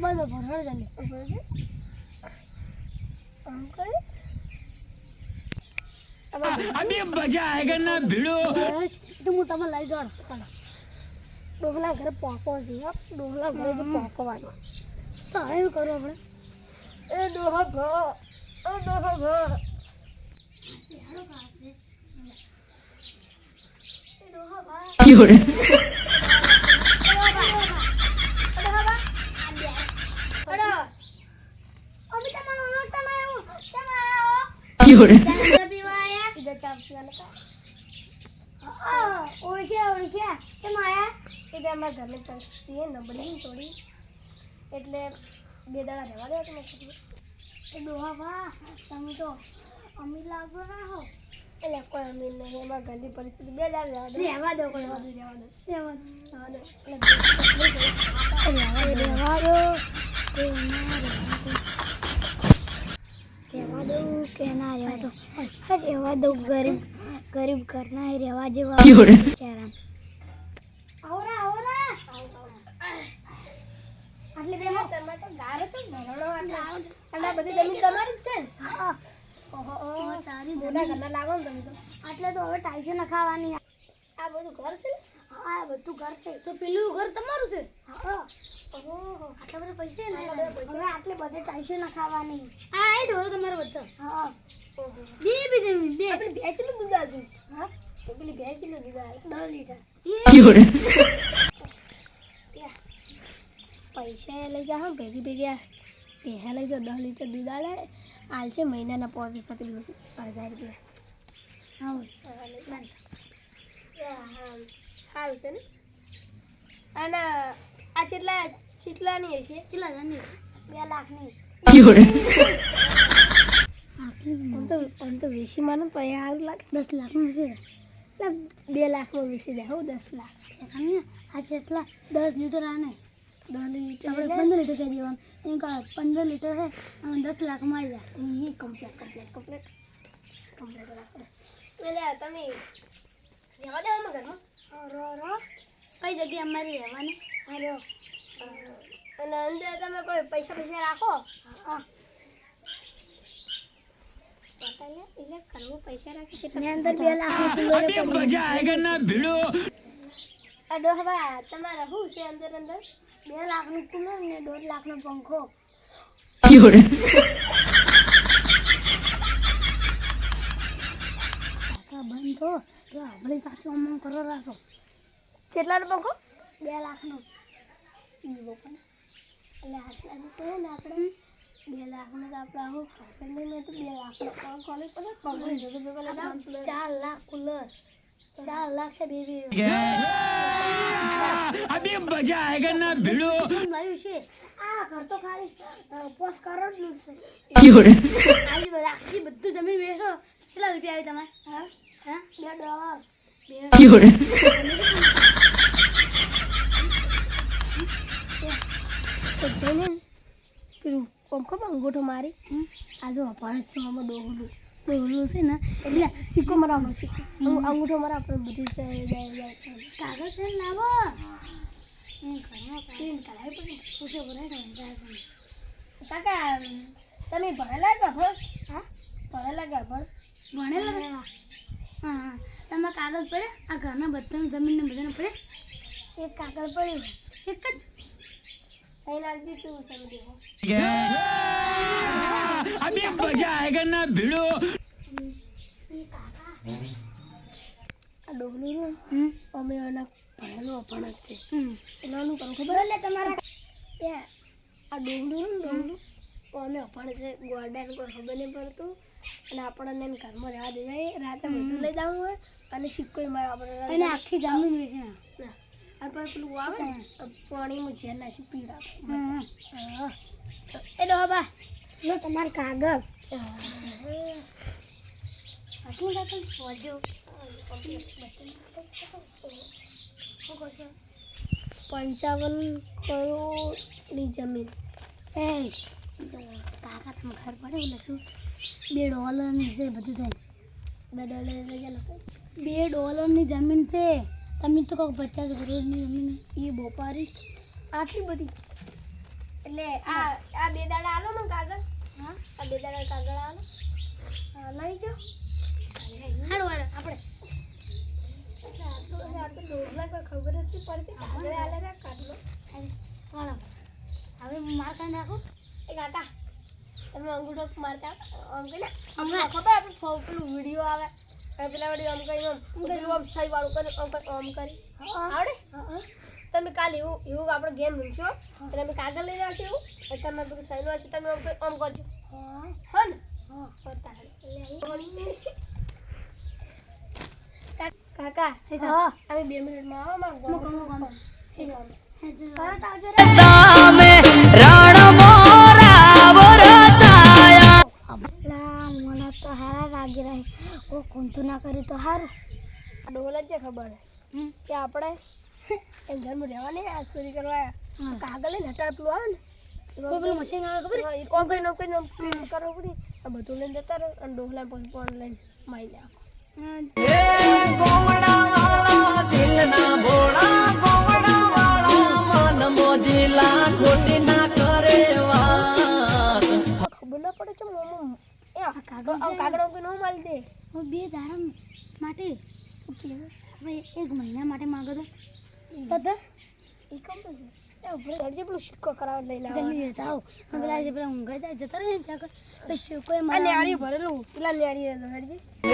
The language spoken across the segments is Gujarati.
મારા ડોહા ખાઈ હું તમને લઈ જાઉં ડોગલા ઘરે પોકો છે. ડોગલા ઘરે તો પોકવાનો. તો હવે એ ડોહા ભ એ ડોહા ભ. Fiore, Fiore, ઈધર ચાપી આલે કા એટલે અમારા ઘરની પરિસ્થિતિ નબળી થોડી એટલે બે રહેવા દે તમે અમીર લાગો ના હો એટલે કોઈ અમીર નહીં એમાં ઘરની પરિસ્થિતિ. બે દાડા રહેવા દે. કોઈ રહેવા રહેવા દે રહેવા દો. રહેવા દે. એટલે બે તકલીફ હોય. રહેવા દો. રહેવા દો કે ના રહેવા દો. રહેવા દો ગરીબ ગરીબ ઘરના એ રહેવા જેવા Fiore, બિચારા. આવરા આવરા. આટલી દેમાં તમે તો ગારો છો ને ભરણો અને આ બધી જમીન તમારી જ છે હા. ઓહો. તારી મોટા ઘરના લાગો ને તમે તો. હવે ટાઈસો ન ખાવાની આ બધું ઘર છે ને? આ બધું ઘર છે. તો પેલું ઘર તમારું છે? હા. ઓહો. આટલા બધા પૈસા ને આટલા બધા પૈસા. હવે આટલે બધે ટાઈસો ન ખાવાની આ એ ઢોરો તમારો બધો. હા. ઓહો. બે બે જમીન બે. આપણી બે કિલો દૂધ આવતું હા? તો પેલી બે કિલો દૂધ આવે દસ લીટર. પૈસા લઈ ગયા ભેગી ભેગી આ. પહેલા લઈ જાઓ દસ લીટર દૂધ આલે હાલ છે મહિનાના પાંચ સાત હજાર રૂપિયા. હા. સારું છે ને? અને આ કેટલા કેટલાની હશે? કેટલા જણની બે લાખની. આમ તો વેચી માનો તો એ સારું લાગે દસ લાખનું છે એટલે બે લાખમાં વેસી દે. હું દસ લાખ. આ કેટલા દસ લીટર આને. આપણે પંદર લીટર કહી દેવાનું. એમ કહે પંદર લીટર છે અને દસ લાખમાં આવી જાય. એ કમ્પ્લેટ કમ્પ્લેટ કમ્પ્લેટ કમ્પ્લેટ એટલે તમે રહેવા દેવામાં ઘરમાં? રો કઈ જગ્યાએ અમારે રહેવાની? હરો અને અંદર તમે કોઈ પૈસા પૈસા રાખો? હા. કરવું પૈસા રાખી અંદર भिड़ो અડો હવે તમારે શું છે અંદર અંદર? બે લાખનું કુલર ને દોઢ લાખનો પંખો. બંધ થો તો આપણે સાચું અમુક કરો રાસો કેટલાનો પંખો? બે લાખનો. એટલે આટલા તો ને આપણે બે લાખનો તો આપણે આવું લઈને તો બે લાખનો. કોલેજ પર. ચાર લાખ કુલર ચાર લાખ કેટલા રૂપિયા આવે તમારે? હા? હા? બે ડોલર. યોડે તો જમીન પેલું કોમ ખબર? અંગૂઠો મારી? આજે અપાર છે મામા ડોગલું તો છે એટલે સિક્કો મરાવવાનો સિક્કો અંગૂઠો મરાવ આપણે બધું જાય જાય કાગળ લાવો તમે ભણેલા ગભર હા ભણેલા ગભર ભણેલા હા તમે કાગળ પડે આ ઘરના જમીન જમીનને બધાને પડે એક કાગળ પડ્યું એક જ કઈ લાગતું તું સમજો અભી ભીડો આ ડોગલું ને અમે એના ભણેલું અભણ છે. હમ. પણ ખબર? એટલે તમારા આ ડોગલું ને ડોગલું અમે અપણ છે. ગોરડાને કોઈ ખબર નહીં પડતું. અને આપણને એને ઘરમાં રહેવા દે જાય રાતે બધું લઈ જવું હોય અને સિક્કો મારે આપણે અને આખી જમીન વેચે ને. અને પછી પેલું આવે ને પાણીમાં ઝેર નાખી પી રાખે એ ડોબા તમારે કાગળ. પંચાવન કરોડની જમીન. એ કાકા તમે ઘર પડે એટલે શું? બે ડોલરની છે બધું થાય. બે ડોલર બે ડોલરની જમીન છે. તમે તો કહો પચાસ કરોડની જમીન એ બોપારી આટલી બધી. એટલે આ આ બે દાડા આલો ને કાગળ? હા? આ બે દાડા કાગળ આલો. હા, લઈ જાઓ. હારું હારું આપણે. ખબર જ પડતી કાગળ આલે કાગળો હવે હું માર નાખું એ કાકા તમે અંગૂઠો મારતા આમ કરીને હમણાં. ખબર આપણે ફોન પેલું વીડિયો આવે? પેલા વળી આમ કરી આમ આમ સહી વાળું કરી આમ કરી આમ કરી. આવડે? તમે કાલે એવું એવું આપણે ગેમ રમશો એટલે અમે કાગળ લઈ રહ્યા એવું. એટલે તમે બધું સહી વાળું તમે આમ કરી- આમ કરજો. હા. હા ને? હા કરતા કા- કાકા હા. અમે બે મિનિટમાં આવો મૂકો, મૂકો, મૂકો. માં તરત આવજો રે. લા, મને તો હારા લાગી રહ્યા ઓ કોણતું ના કરી તો સારું ડોલ જ છે ખબર કે આપણે એ ઘરમાં રહેવાની આ ચોરી કરવા કાગળ લઈને હટાડ પેલું આવે ને. કોઈ પેલું મશીન આવે ખબર ઓમ કરીને ઓમ કરીને કરવું પડે. બધું લઈને જતા રહો અને ડોહલા પછી પણ લઈને મારી નાખો. ના દે. હું બે માટે આપણે એક મહિના માટે માગો તો. એ કમ સિક્કો કરાવવા લઈને આવે. જલ્દી જતા આવો. પેલા જે પેલા ઊંઘાઈ જાય જતા રહે ને ચાકર. પછી કોઈ આ મારા ભરેલું. પેલા લેડી પછી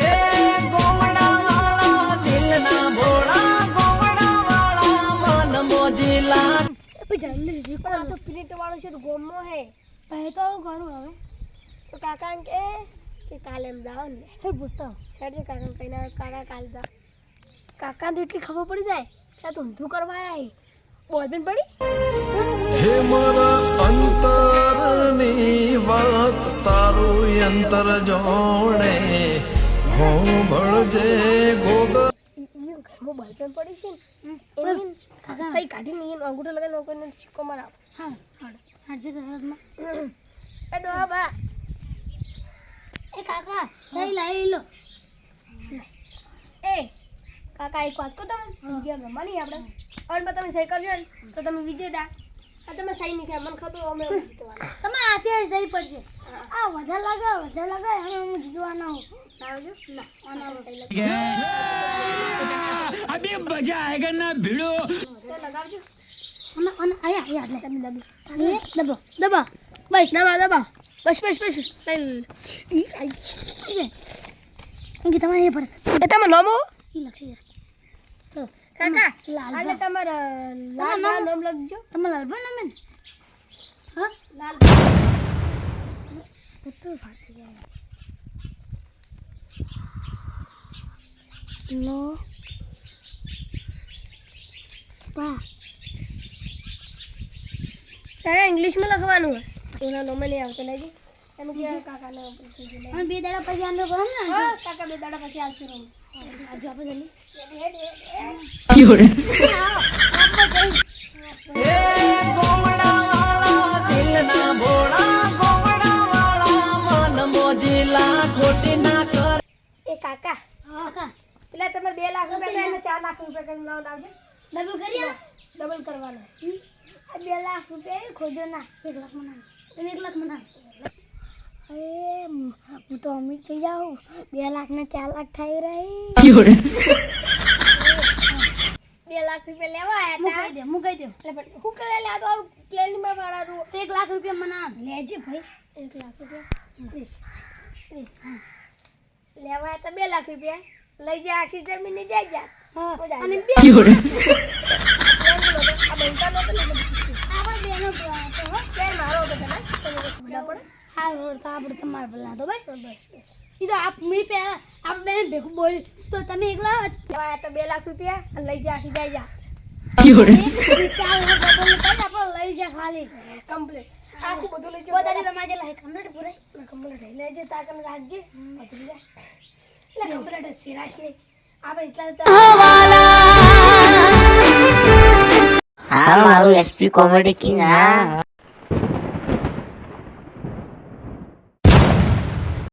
જલ્દી તો તો હે તો તો કાકા કે કે કાલે એમ જાઓ પૂછતા હેડજે કાકા કહીને કાકા કાલે જા કાકા તો ખબર પડી જાય આ તો ઊંધું કરવા બોલપેન પડી હે અંતર જોડે. પડી છે ને એની કાકા. સહી કાઢીને ઈ અંગૂઠો લગાવીને કોઈને સિક્કો મારા હા હાડજે ઘરમાં એ ડોહા બા. એ કાકા સહી લાવી લો. એ કાકા એક વાત કહો તમે ગેમ રમવાની આપણે. અને પછી તમે સહી કરજો ને તો તમે વિજેતા આ તમે સહી નહીં મને ખબર અમે તમે આશે સહી પડશે. આ વધારે લાગે વધારે લાગે હવે હું જીતવાનો આવજો. મજા લગાવજો. આયા તમે દબો. દબો દબો. બસ દબા દબા. બસ બસ બસ. કે તમારે એ પર એ તમે નોમો ઈ લક્ષી તો કાકા લાલ તમારે લાલ નામ લખજો. તમારે લાલ પણ નામ હા? લાલ બધું ફાટી જાય લો પા તારે ઇંગ્લિશમાં લખવાનું એના નહીં આવતો લેજે એનું કે કાકાને પૂછી લે અને બે દાડા પછી આંધો કરો ને હા કાકા બે દાડા પછી આવશે રૂમ આજે આપણે જલ્દી હેડ હેડ કાકા. પેલા તમારે બે લાખ રૂપિયા થાય ચાર લાખ રૂપિયા કરીને લોન લાવજો ડબલ કરીએ ડબલ કરવાનો. બે લાખ રૂપિયા ખોજો ના. એક લાખ મના તમે એક લાખ મના અરે હું તો અમીર થઈ જાઉં. બે લાખ ને ચાર લાખ થઈ રહી. બે લાખ રૂપિયા લેવા આવ્યા હતા મુકાઈ દે મુકાઈ દે. એટલે શું કરે લે? આ તો પ્લેનમાં વાળાનું. તો એક લાખ રૂપિયા મના લેજે ભાઈ. એક લાખ રૂપિયા. લેવા તો બે લાખ રૂપિયા. લઈ જા આખી જમીન ને જાય જા અને બે બે લાખ રૂપિયા અને લઈ જા આખી જાય જા. લઈ જા ખાલી. કમ્પ્લીટ આખું બધું લઈ વધારે જા તમારે લાઈક હંડ્રેડ પૂરે કમ્પ્લીટ લઈ લેજે તાકને રાખજે. બધું જા એટલે કમ્પ્લીટ સિરાશ નહીં. આપણે એટલા હા મારું એસપી કોમેડી કિંગ હા.